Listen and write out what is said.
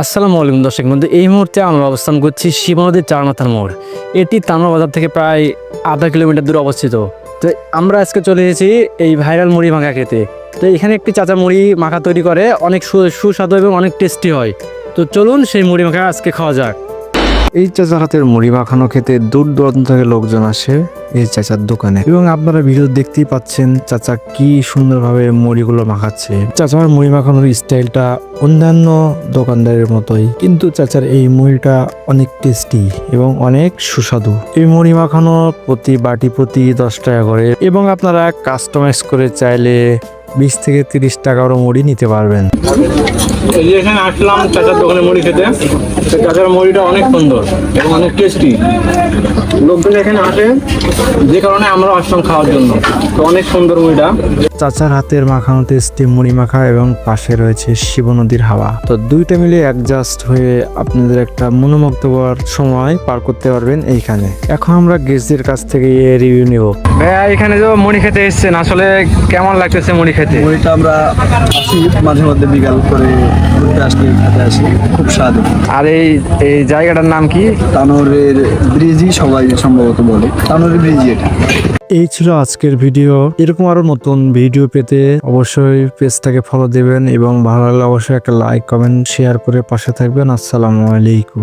আসসালামু আলাইকুম দর্শক বন্ধু, এই মুহূর্তে আমরা অবস্থান করছি শিবা নদীর চারমাথার মোড়। এটি তানোর বাজার থেকে প্রায় আধা কিলোমিটার দূরে অবস্থিত। তো আমরা আজকে চলে এসেছি এই ভাইরাল মুড়ি মাখা খেতে তো এখানে একটি চাচা মুড়ি মাখা তৈরি করে, অনেক সুস্বাদু এবং অনেক টেস্টি হয়। তো চলুন সেই মুড়ি মাখা আজকে খাওয়া যাক। এই চাচার হাতের মুড়ি মাখানো খেতে দূর দূরান্ত থেকে লোকজন আসে এই চাচার দোকানে। এবং আপনারা ভিডিও দেখতেই পাচ্ছেন চাচা কি সুন্দরভাবে মুড়িগুলো মাখাচ্ছে। চাচার মুড়ি মাখানোর স্টাইলটা অন্যান্য দোকানদারের মতোই, কিন্তু চাচার এই মুড়িটা অনেক টেস্টি এবং অনেক সুস্বাদু। এই মুড়ি মাখানো প্রতি বাটি প্রতি দশ টাকা করে এবং আপনারা কাস্টমাইজ করে চাইলে বিশ থেকে তিরিশ টাকারও মুড়ি নিতে পারবেন। এই যে এখানে আসলাম চাচার দোকানে মুড়ি খেতে। তো চাচার মুড়িটা অনেক সুন্দর এবং অনেক টেস্টি লোকজন এখানে আসে যে কারণে আমরা আসলাম খাওয়ার জন্য। তো অনেক সুন্দর মুড়িটা। চাচার হাতের মাখানো টেস্টি মুড়ি মাখা এবং পাশে রয়েছে শিব নদীর হাওয়া। তো দুইটা মিলে অ্যাডজাস্ট হয়ে আপনাদের একটা মনোমুগ্ধকর সময় পার করতে পারবেন এইখানে। এখন আমরা গেস্টদের কাছ থেকে রিভিউ নেব। ভাইয়া এখানে যে মুড়ি খেতে এসেছেন আসলে কেমন লাগতেছে মুড়ি খেতে? মুড়িটা আমরা মাঝে মধ্যে বিকাল করে ঘুরতে আসলে খেতে আসি খুব স্বাদ আর এই এই জায়গাটার নাম কি? তানোরের ব্রিজই সবাই সম্ভবত বলে। তানোরের ব্রিজ এটা। এই ছিল আজকের ভিডিও। এরকম আরও নতুন ভিডিও পেতে অবশ্যই পেজটাকে ফলো দেবেন এবং ভালো লাগলে অবশ্যই একটা লাইক কমেন্ট শেয়ার করে পাশে থাকবেন। আসসালামু আলাইকুম।